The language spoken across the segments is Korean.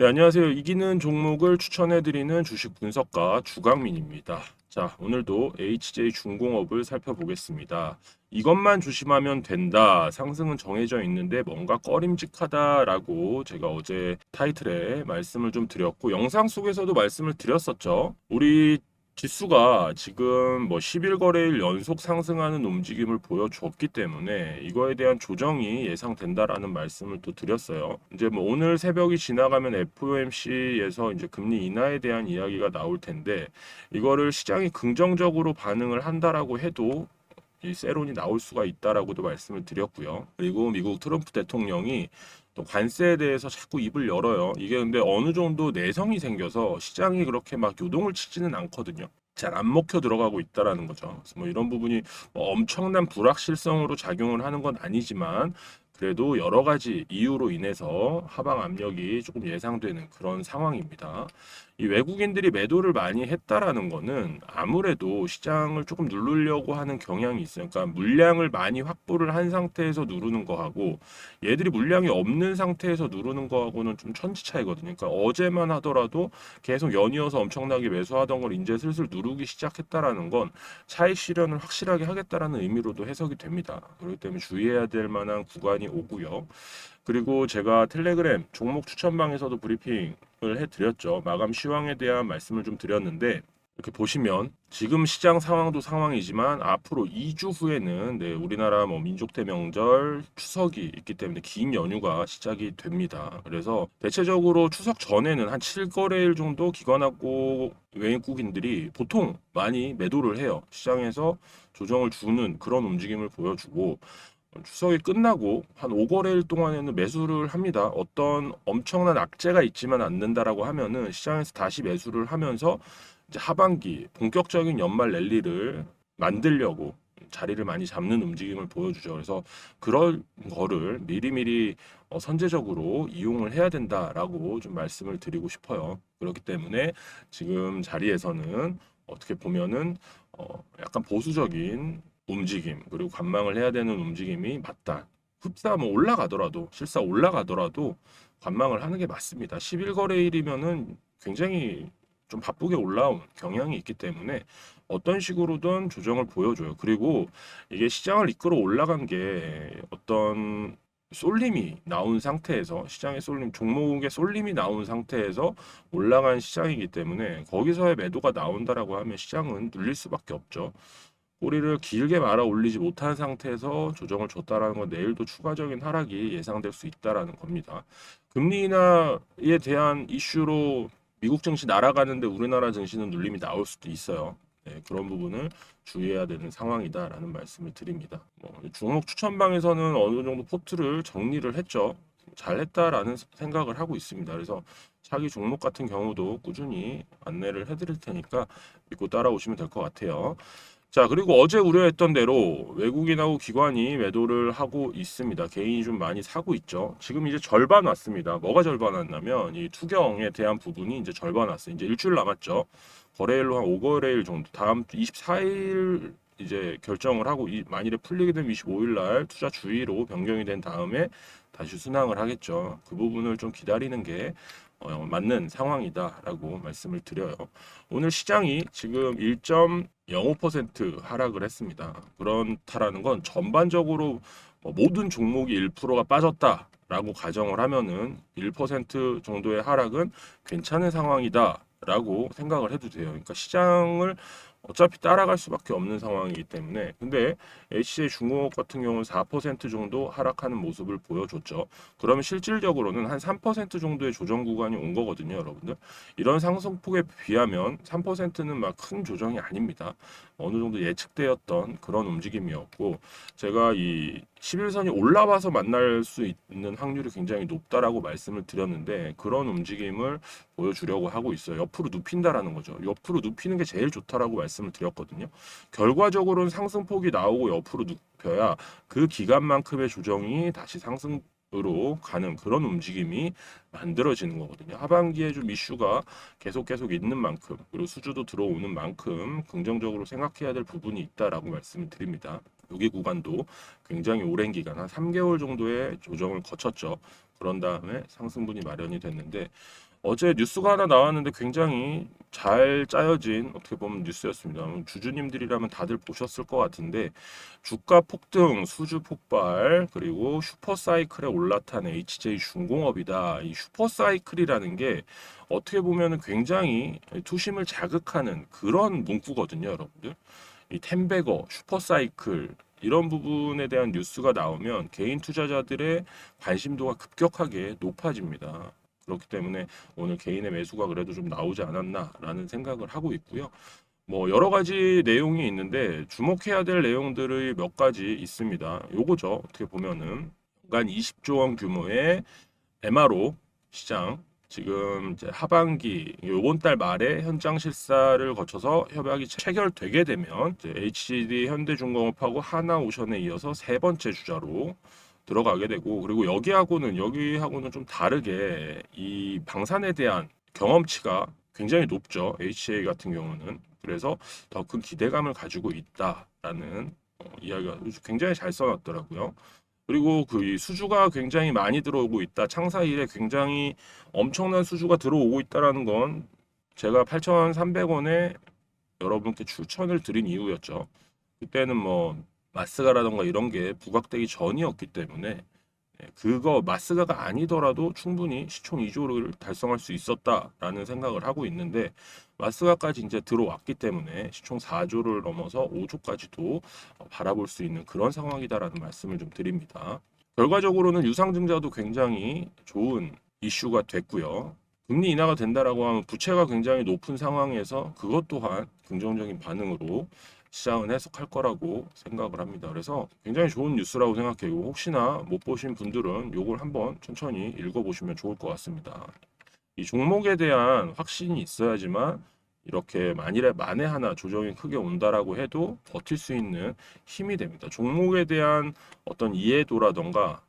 네, 안녕하세요. 이기는 종목을 추천해드리는 주식 분석가 주강민입니다. 자, 오늘도 HJ 중공업을 살펴보겠습니다. 이것만 조심하면 된다. 상승은 정해져 있는데 뭔가 꺼림직하다라고 제가 어제 타이틀에 말씀을 좀 드렸고, 영상 속에서도 말씀을 드렸었죠. 우리 지수가 지금 뭐 10일 거래일 연속 상승하는 움직임을 보여줬기 때문에 이거에 대한 조정이 예상된다라는 말씀을 또 드렸어요. 이제 뭐 오늘 새벽이 지나가면 FOMC에서 이제 금리 인하에 대한 이야기가 나올 텐데 이거를 시장이 긍정적으로 반응을 한다라고 해도 이 세론이 나올 수가 있다라고도 말씀을 드렸고요. 그리고 미국 트럼프 대통령이 또 관세에 대해서 자꾸 입을 열어요. 이게 근데 어느 정도 내성이 생겨서 시장이 그렇게 막 요동을 치지는 않거든요. 잘 안 먹혀 들어가고 있다라는 거죠. 그래서 뭐 이런 부분이 뭐 엄청난 불확실성으로 작용을 하는 건 아니지만 그래도 여러 가지 이유로 인해서 하방 압력이 조금 예상되는 그런 상황입니다. 이 외국인들이 매도를 많이 했다라는 거는 아무래도 시장을 조금 누르려고 하는 경향이 있어요. 그러니까 물량을 많이 확보를 한 상태에서 누르는 거하고 얘들이 물량이 없는 상태에서 누르는 거하고는 좀 천지 차이거든요. 그러니까 어제만 하더라도 계속 연이어서 엄청나게 매수하던 걸 이제 슬슬 누르기 시작했다라는 건 차익 실현을 확실하게 하겠다라는 의미로도 해석이 됩니다. 그렇기 때문에 주의해야 될 만한 구간이 오고요. 그리고 제가 텔레그램 종목 추천방에서도 브리핑을 해드렸죠. 마감 시황에 대한 말씀을 좀 드렸는데 이렇게 보시면 지금 시장 상황도 상황이지만 앞으로 2주 후에는 네, 우리나라 뭐 민족대 명절 추석이 있기 때문에 긴 연휴가 시작이 됩니다. 그래서 대체적으로 추석 전에는 한 7거래일 정도 기관하고 외국인들이 보통 많이 매도를 해요. 시장에서 조정을 주는 그런 움직임을 보여주고 추석이 끝나고 한 5거래일 동안에는 매수를 합니다. 어떤 엄청난 악재가 있지만 않는다라고 하면은 시장에서 다시 매수를 하면서 이제 하반기 본격적인 연말 랠리를 만들려고 자리를 많이 잡는 움직임을 보여주죠. 그래서 그런 거를 미리미리 어, 선제적으로 이용을 해야 된다라고 좀 말씀을 드리고 싶어요. 그렇기 때문에 지금 자리에서는 어떻게 보면은 어, 약간 보수적인 움직임 그리고 관망을 해야 되는 움직임이 맞다. 흡사 뭐 올라가더라도 실사 올라가더라도 관망을 하는 게 맞습니다. 11거래일이면은 굉장히 좀 바쁘게 올라온 경향이 있기 때문에 어떤 식으로든 조정을 보여줘요. 그리고 이게 시장을 이끌어 올라간 게 어떤 쏠림이 나온 상태에서 시장의 쏠림 종목의 쏠림이 나온 상태에서 올라간 시장이기 때문에 거기서의 매도가 나온다라고 하면 시장은 눌릴 수밖에 없죠. 꼬리를 길게 말아 올리지 못한 상태에서 조정을 줬다라는 건 내일도 추가적인 하락이 예상될 수 있다라는 겁니다. 금리 인하에 대한 이슈로 미국 증시 날아가는데 우리나라 증시는 눌림이 나올 수도 있어요. 네, 그런 부분을 주의해야 되는 상황이다라는 말씀을 드립니다. 뭐, 종목 추천방에서는 어느 정도 포트를 정리를 했죠. 잘했다라는 생각을 하고 있습니다. 그래서 차기 종목 같은 경우도 꾸준히 안내를 해드릴 테니까 믿고 따라오시면 될 것 같아요. 자, 그리고 어제 우려했던 대로 외국인하고 기관이 매도를 하고 있습니다. 개인이 좀 많이 사고 있죠. 지금 이제 절반 왔습니다. 뭐가 절반 왔냐면 이 투경에 대한 부분이 이제 절반 왔어요. 이제 일주일 남았죠. 거래일로 한 5거래일 정도. 다음 24일 이제 결정을 하고 이 만일에 풀리게 되면 25일 날 투자 주의로 변경이 된 다음에 다시 순항을 하겠죠. 그 부분을 좀 기다리는 게 어, 맞는 상황이다라고 말씀을 드려요. 오늘 시장이 지금 1.05% 하락을 했습니다. 그렇다라는 건 전반적으로 뭐 모든 종목이 1%가 빠졌다 라고 가정을 하면은 1% 정도의 하락은 괜찮은 상황이다 라고 생각을 해도 돼요. 그러니까 시장을 어차피 따라갈 수밖에 없는 상황이기 때문에 근데 HC의 중공업 같은 경우는 4% 정도 하락하는 모습을 보여줬죠. 그러면 실질적으로는 한 3% 정도의 조정 구간이 온 거거든요, 여러분들. 이런 상승폭에 비하면 3%는 막 큰 조정이 아닙니다. 어느 정도 예측되었던 그런 움직임이었고 제가 이 11선이 올라와서 만날 수 있는 확률이 굉장히 높다라고 말씀을 드렸는데 그런 움직임을 보여주려고 하고 있어요. 옆으로 눕힌다라는 거죠. 옆으로 눕히는 게 제일 좋다라고 말씀을 드렸거든요. 결과적으로는 상승폭이 나오고 옆으로 눕혀야 그 기간만큼의 조정이 다시 상승 으로 가는 그런 움직임이 만들어지는 거거든요. 하반기에 좀 이슈가 계속 계속 있는 만큼 그리고 수주도 들어오는 만큼 긍정적으로 생각해야 될 부분이 있다라고 말씀을 드립니다. 여기 구간도 굉장히 오랜 기간 한 3개월 정도의 조정을 거쳤죠. 그런 다음에 상승분이 마련이 됐는데 어제 뉴스가 하나 나왔는데 굉장히 잘 짜여진 어떻게 보면 뉴스였습니다. 주주님들이라면 다들 보셨을 것 같은데 주가 폭등, 수주 폭발, 그리고 슈퍼사이클에 올라탄 HJ 중공업이다. 이 슈퍼사이클이라는 게 어떻게 보면 굉장히 투심을 자극하는 그런 문구거든요, 여러분들. 이 템베거, 슈퍼사이클 이런 부분에 대한 뉴스가 나오면 개인 투자자들의 관심도가 급격하게 높아집니다. 그렇기 때문에 오늘 개인의 매수가 그래도 좀 나오지 않았나라는 생각을 하고 있고요. 뭐 여러 가지 내용이 있는데 주목해야 될 내용들이 몇 가지 있습니다. 요거죠. 어떻게 보면은 연간 20조 원 규모의 MRO 시장 지금 이제 하반기 요번 달 말에 현장 실사를 거쳐서 협약이 체결되게 되면 이제 HCD 현대중공업하고 하나오션에 이어서 세 번째 주자로 들어가게 되고 그리고 여기하고는 여기하고는 좀 다르게 이 방산에 대한 경험치가 굉장히 높죠. HA 같은 경우는 그래서 더 큰 기대감을 가지고 있다라는 어, 이야기가 굉장히 잘 써놨더라고요. 그리고 그이 수주가 굉장히 많이 들어오고 있다. 창사 일에 굉장히 엄청난 수주가 들어오고 있다라는 건 제가 8,300원에 여러분께 추천을 드린 이유였죠. 그때는 뭐 마스가라던가 이런 게 부각되기 전이었기 때문에 예, 그거 마스가가 아니더라도 충분히 시총 2조를 달성할 수 있었다라는 생각을 하고 있는데 마스가까지 이제 들어왔기 때문에 시총 4조를 넘어서 5조까지도 바라볼 수 있는 그런 상황이다라는 말씀을 좀 드립니다. 결과적으로는 유상증자도 굉장히 좋은 이슈가 됐고요. 금리 인하가 된다라고 하면 부채가 굉장히 높은 상황에서 그것 또한 긍정적인 반응으로 시장은 해석할 거라고 생각을 합니다. 그래서 굉장히 좋은 뉴스라고 생각해요. 혹시나 못 보신 분들은 이걸 한번 천천히 읽어보시면 좋을 것 같습니다. 이 종목에 대한 확신이 있어야지만 이렇게 만일에 만에 하나 조정이 크게 온다라고 해도 버틸 수 있는 힘이 됩니다. 종목에 대한 어떤 이해도라던가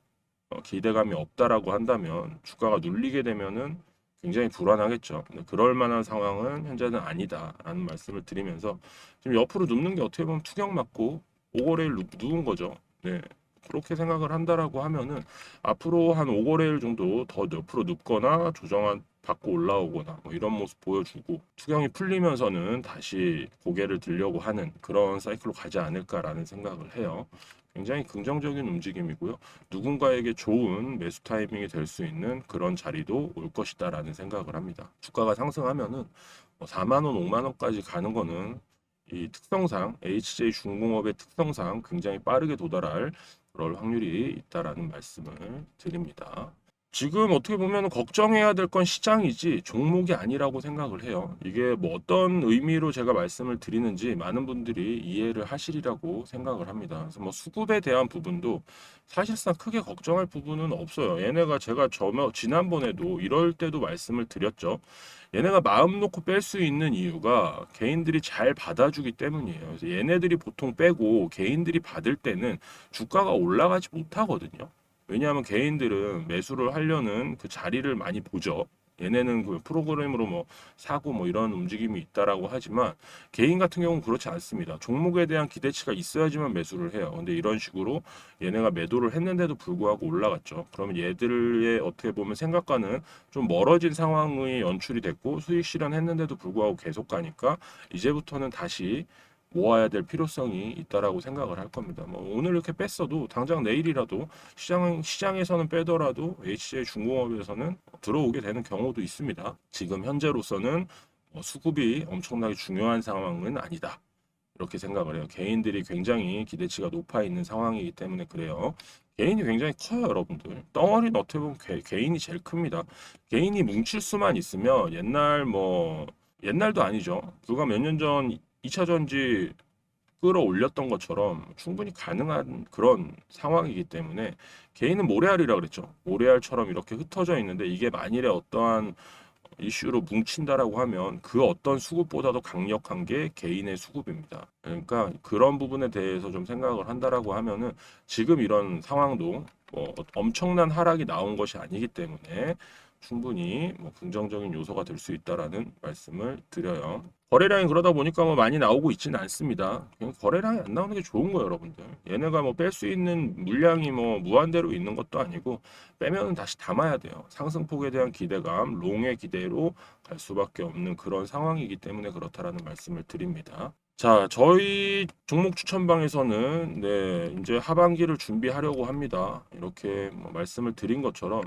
어, 기대감이 없다라고 한다면 주가가 눌리게 되면은 굉장히 불안하겠죠. 그럴 만한 상황은 현재는 아니다라는 말씀을 드리면서 지금 옆으로 눕는 게 어떻게 보면 투격 맞고 오거래일 누운 거죠. 네. 그렇게 생각을 한다라고 하면은 앞으로 한 5거래일 정도 더 옆으로 눕거나 조정한 받고 올라오거나 뭐 이런 모습 보여주고 투경이 풀리면서는 다시 고개를 들려고 하는 그런 사이클로 가지 않을까라는 생각을 해요. 굉장히 긍정적인 움직임이고요. 누군가에게 좋은 매수 타이밍이 될 수 있는 그런 자리도 올 것이다라는 생각을 합니다. 주가가 상승하면은 4만 원, 5만 원까지 가는 거는 이 특성상 HJ 중공업의 특성상 굉장히 빠르게 도달할 그럴 확률이 있다라는 말씀을 드립니다. 지금 어떻게 보면 걱정해야 될 건 시장이지 종목이 아니라고 생각을 해요. 이게 뭐 어떤 의미로 제가 말씀을 드리는지 많은 분들이 이해를 하시리라고 생각을 합니다. 그래서 뭐 수급에 대한 부분도 사실상 크게 걱정할 부분은 없어요. 얘네가 제가 저 지난번에도 이럴 때도 말씀을 드렸죠. 얘네가 마음 놓고 뺄 수 있는 이유가 개인들이 잘 받아주기 때문이에요. 그래서 얘네들이 보통 빼고 개인들이 받을 때는 주가가 올라가지 못하거든요. 왜냐하면 개인들은 매수를 하려는 그 자리를 많이 보죠. 얘네는 그 프로그램으로 뭐 사고 뭐 이런 움직임이 있다라고 하지만 개인 같은 경우는 그렇지 않습니다. 종목에 대한 기대치가 있어야지만 매수를 해요. 근데 이런 식으로 얘네가 매도를 했는데도 불구하고 올라갔죠. 그러면 얘들의 어떻게 보면 생각과는 좀 멀어진 상황이 연출이 됐고 수익 실현했는데도 불구하고 계속 가니까 이제부터는 다시 모아야 될 필요성이 있다라고 생각을 할 겁니다. 뭐 오늘 이렇게 뺐어도 당장 내일이라도 시장 시장에서는 빼더라도 HJ 중공업에서는 들어오게 되는 경우도 있습니다. 지금 현재로서는 뭐 수급이 엄청나게 중요한 상황은 아니다. 이렇게 생각을 해요. 개인들이 굉장히 기대치가 높아 있는 상황이기 때문에 그래요. 개인이 굉장히 커요, 여러분들. 덩어리는 어떻게 보면 개, 개인이 제일 큽니다. 개인이 뭉칠 수만 있으면 옛날 뭐 옛날도 아니죠. 불과 몇 년 전 2차 전지 끌어올렸던 것처럼 충분히 가능한 그런 상황이기 때문에 개인은 모래알이라 그랬죠. 모래알처럼 이렇게 흩어져 있는데 이게 만일에 어떠한 이슈로 뭉친다라고 하면 그 어떤 수급보다도 강력한 게 개인의 수급입니다. 그러니까 그런 부분에 대해서 좀 생각을 한다라고 하면은 지금 이런 상황도 뭐 엄청난 하락이 나온 것이 아니기 때문에 충분히 뭐 긍정적인 요소가 될 수 있다라는 말씀을 드려요. 거래량이 그러다 보니까 뭐 많이 나오고 있지는 않습니다. 그냥 거래량이 안 나오는 게 좋은 거예요, 여러분들. 얘네가 뭐 뺄 수 있는 물량이 뭐 무한대로 있는 것도 아니고 빼면은 다시 담아야 돼요. 상승폭에 대한 기대감, 롱의 기대로 갈 수밖에 없는 그런 상황이기 때문에 그렇다라는 말씀을 드립니다. 자, 저희 종목 추천방에서는 네, 이제 하반기를 준비하려고 합니다. 이렇게 뭐 말씀을 드린 것처럼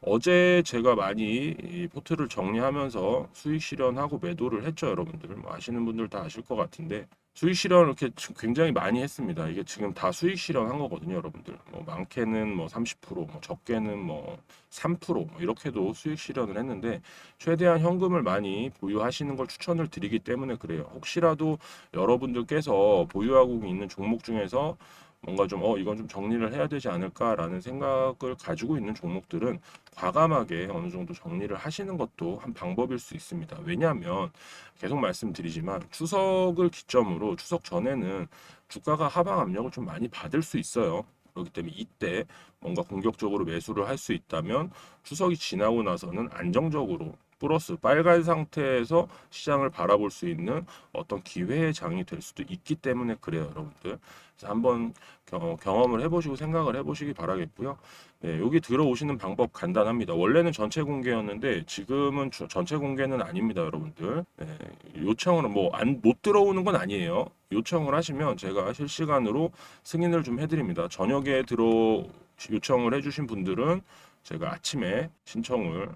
어제 제가 많이 이 포트를 정리하면서 수익 실현하고 매도를 했죠, 여러분들. 뭐 아시는 분들 다 아실 것 같은데 수익 실현을 이렇게 지- 굉장히 많이 했습니다. 이게 지금 다 수익 실현한 거거든요, 여러분들. 뭐 많게는 뭐 30%, 뭐 적게는 뭐 3%, 뭐 이렇게도 수익 실현을 했는데 최대한 현금을 많이 보유하시는 걸 추천을 드리기 때문에 그래요. 혹시라도 여러분들께서 보유하고 있는 종목 중에서 뭔가 좀 어 이건 좀 정리를 해야 되지 않을까라는 생각을 가지고 있는 종목들은 과감하게 어느 정도 정리를 하시는 것도 한 방법일 수 있습니다. 왜냐하면 계속 말씀드리지만 추석을 기점으로 추석 전에는 주가가 하방 압력을 좀 많이 받을 수 있어요. 그렇기 때문에 이때 뭔가 공격적으로 매수를 할 수 있다면 추석이 지나고 나서는 안정적으로 플러스 빨간 상태에서 시장을 바라볼 수 있는 어떤 기회의 장이 될 수도 있기 때문에 그래요, 여러분들. 그래서 한번 경, 경험을 해보시고 생각을 해보시기 바라겠고요. 네, 여기 들어오시는 방법 간단합니다. 원래는 전체 공개였는데 지금은 주- 전체 공개는 아닙니다, 여러분들. 네, 요청을 뭐안못 들어오는 건 아니에요. 요청을 하시면 제가 실시간으로 승인을 좀 해드립니다. 저녁에 들어 요청을 해주신 분들은 제가 아침에 신청을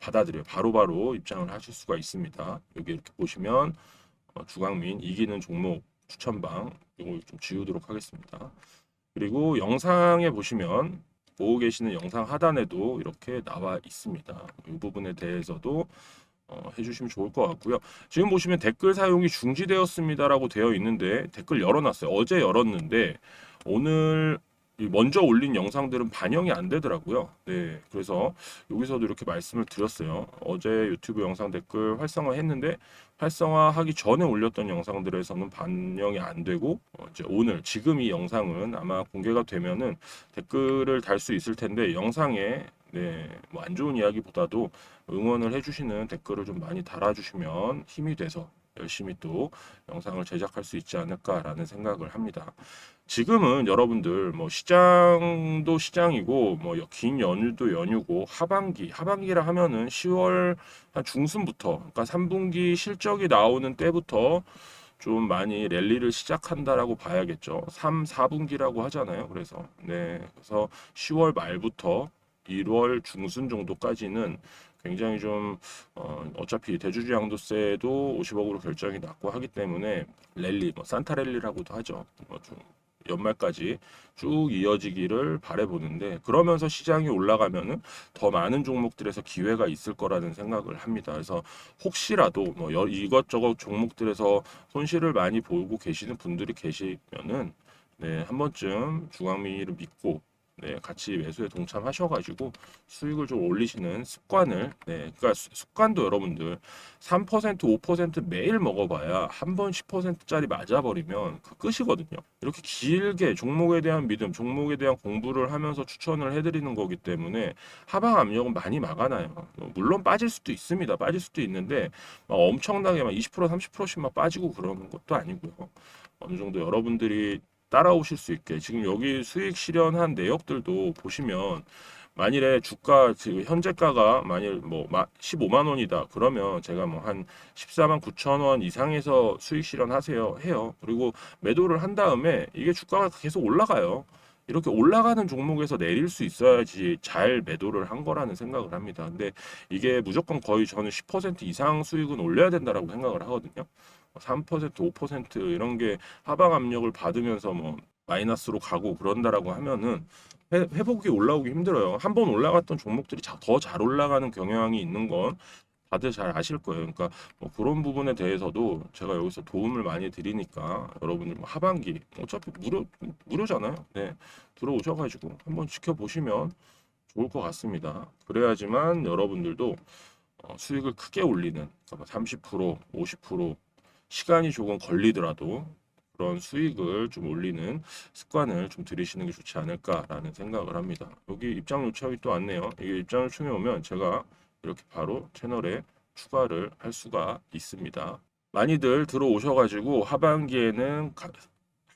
받아들여요. 바로 바로 입장을 하실 수가 있습니다. 여기 이렇게 보시면 어, 주강민 이기는 종목 추천방 이거 좀 지우도록 하겠습니다. 그리고 영상에 보시면 보고 계시는 영상 하단에도 이렇게 나와 있습니다. 이 부분에 대해서도 어, 해주시면 좋을 것 같고요. 지금 보시면 댓글 사용이 중지되었습니다라고 되어 있는데 댓글 열어놨어요. 어제 열었는데 오늘 이 먼저 올린 영상들은 반영이 안 되더라고요. 네, 그래서 여기서도 이렇게 말씀을 드렸어요. 어제 유튜브 영상 댓글 활성화 했는데 활성화하기 전에 올렸던 영상들에서는 반영이 안 되고 어, 이제 오늘 지금 이 영상은 아마 공개가 되면은 댓글을 달 수 있을 텐데 영상에 네, 뭐 안 좋은 이야기보다도 응원을 해주시는 댓글을 좀 많이 달아주시면 힘이 돼서 열심히 또 영상을 제작할 수 있지 않을까라는 생각을 합니다. 지금은 여러분들 뭐 시장도 시장이고 뭐 긴 연휴도 연휴고 하반기 하반기라 하면은 10월 한 중순부터 그러니까 3분기 실적이 나오는 때부터 좀 많이 랠리를 시작한다라고 봐야겠죠. 3, 4분기라고 하잖아요. 그래서 네. 그래서 10월 말부터 1월 중순 정도까지는 굉장히 좀 어, 어차피 대주주 양도세도 50억으로 결정이 났고 하기 때문에 랠리 뭐 산타 랠리라고도 하죠. 뭐 좀 연말까지 쭉 이어지기를 바래보는데 그러면서 시장이 올라가면은 더 많은 종목들에서 기회가 있을 거라는 생각을 합니다. 그래서 혹시라도 뭐 여- 이것저것 종목들에서 손실을 많이 보고 계시는 분들이 계시면은 네, 한 번쯤 중앙민이를 믿고 네, 같이 매수에 동참하셔가지고 수익을 좀 올리시는 습관을, 네, 그러니까 수- 습관도 여러분들 3% 5% 매일 먹어봐야 한 번 10%짜리 맞아버리면 그 끝이거든요. 이렇게 길게 종목에 대한 믿음, 종목에 대한 공부를 하면서 추천을 해드리는 거기 때문에 하방 압력은 많이 막아놔요. 뭐 물론 빠질 수도 있습니다. 빠질 수도 있는데 막 엄청나게 막 20% 30%씩 막 빠지고 그러는 것도 아니고요. 어느 정도 여러분들이 따라오실 수 있게. 지금 여기 수익 실현한 내역들도 보시면 만일에 주가 지금 현재가가 만일 뭐 15만 원이다 그러면 제가 뭐 한 14만 9천 원 이상에서 수익 실현하세요 해요. 그리고 매도를 한 다음에 이게 주가가 계속 올라가요. 이렇게 올라가는 종목에서 내릴 수 있어야지 잘 매도를 한 거라는 생각을 합니다. 근데 이게 무조건 거의 저는 10% 이상 수익은 올려야 된다라고 생각을 하거든요 3% 5% 이런 게 하방 압력을 받으면서 뭐 마이너스로 가고 그런다라고 하면은 회, 회복이 올라오기 힘들어요. 한 번 올라갔던 종목들이 더 잘 올라가는 경향이 있는 건 다들 잘 아실 거예요. 그러니까 뭐 그런 부분에 대해서도 제가 여기서 도움을 많이 드리니까 여러분들 뭐 하반기 어차피 무료 무료잖아요. 네 들어오셔가지고 한번 지켜보시면 좋을 것 같습니다. 그래야지만 여러분들도 어, 수익을 크게 올리는 그러니까 30% 50% 시간이 조금 걸리더라도 그런 수익을 좀 올리는 습관을 좀 들이시는 게 좋지 않을까라는 생각을 합니다. 여기 입장 요청이 또 왔네요. 이게 입장 요청이 오면 제가 이렇게 바로 채널에 추가를 할 수가 있습니다. 많이들 들어오셔가지고 하반기에는 가-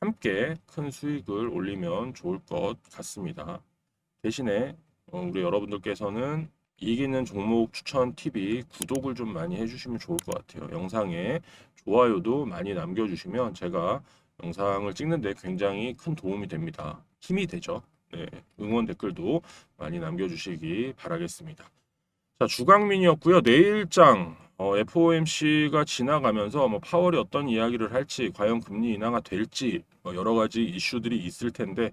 함께 큰 수익을 올리면 좋을 것 같습니다. 대신에 어, 우리 여러분들께서는 이기는 종목 추천 TV 구독을 좀 많이 해주시면 좋을 것 같아요. 영상에 좋아요도 많이 남겨주시면 제가 영상을 찍는데 굉장히 큰 도움이 됩니다. 힘이 되죠. 네, 응원 댓글도 많이 남겨주시기 바라겠습니다. 자, 주강민이었고요. 내일장 어, FOMC가 지나가면서 뭐 파월이 어떤 이야기를 할지, 과연 금리 인하가 될지 뭐 여러 가지 이슈들이 있을 텐데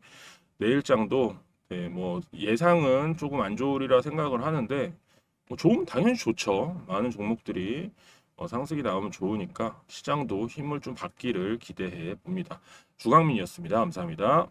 내일장도 네, 뭐 예상은 조금 안 좋으리라 생각을 하는데 뭐 좋으면 당연히 좋죠. 많은 종목들이 어, 상승이 나오면 좋으니까 시장도 힘을 좀 받기를 기대해 봅니다. 주강민이었습니다. 감사합니다.